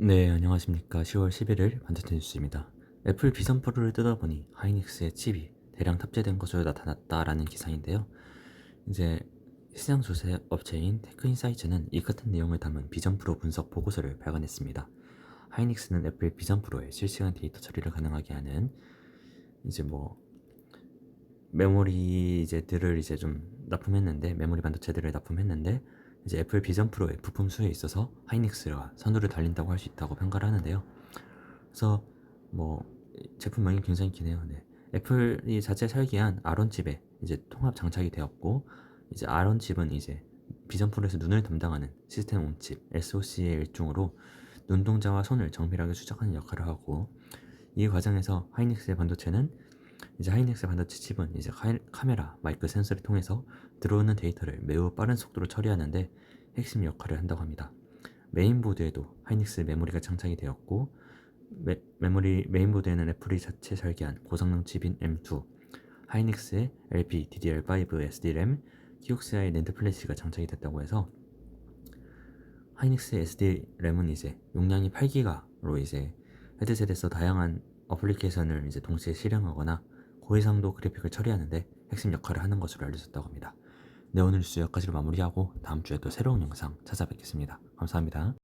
네, 안녕하십니까. 10월 11일 반도체 뉴스입니다. 애플 비전 프로를 뜯어보니 하이닉스의 칩이 대량 탑재된 것으로 나타났다라는 기사인데요. 이제 시장 조사 업체인 테크인사이츠는 이 같은 내용을 담은 비전 프로 분석 보고서를 발간했습니다. 하이닉스는 애플 비전 프로에 실시간 데이터 처리를 가능하게 하는 이제 뭐 메모리 이제들을 이제 좀 납품했는데 메모리 반도체들을 납품했는데 이제 애플 비전 프로의 부품 수에 있어서 하이닉스가 선두를 달린다고 할 수 있다고 평가를 하는데요. 그래서 뭐 제품명이 굉장히 기네요. 네. 애플이 자체 설계한 아론 칩에 이제 통합 장착이 되었고 이제 아론 칩은 이제 비전 프로에서 눈을 담당하는 시스템 온칩 SoC의 일종으로 눈동자와 손을 정밀하게 추적하는 역할을 하고 이 과정에서 하이닉스의 반도체는 이제 하이닉스 반도체 칩은 이제 카- 카메라, 마이크 센서를 통해서 들어오는 데이터를 매우 빠른 속도로 처리하는데 핵심 역할을 한다고 합니다. 메인보드에도 하이닉스 메모리가 장착이 되었고 메, 메모리 메인보드에는 애플이 자체 설계한 고성능 칩인 M2, 하이닉스의 LP, DDR5 SD램, 키옥스아의 낸드 플래시가 장착이 됐다고 해서 하이닉스의 SD램은 이제 용량이 8기가로 이제 헤드셋에서 다양한 어플리케이션을 이제 동시에 실행하거나 고해상도 그래픽을 처리하는데 핵심 역할을 하는 것으로 알려졌다고 합니다. 네, 오늘 뉴스 여기까지로 마무리하고 다음 주에 또 새로운 영상 찾아뵙겠습니다. 감사합니다.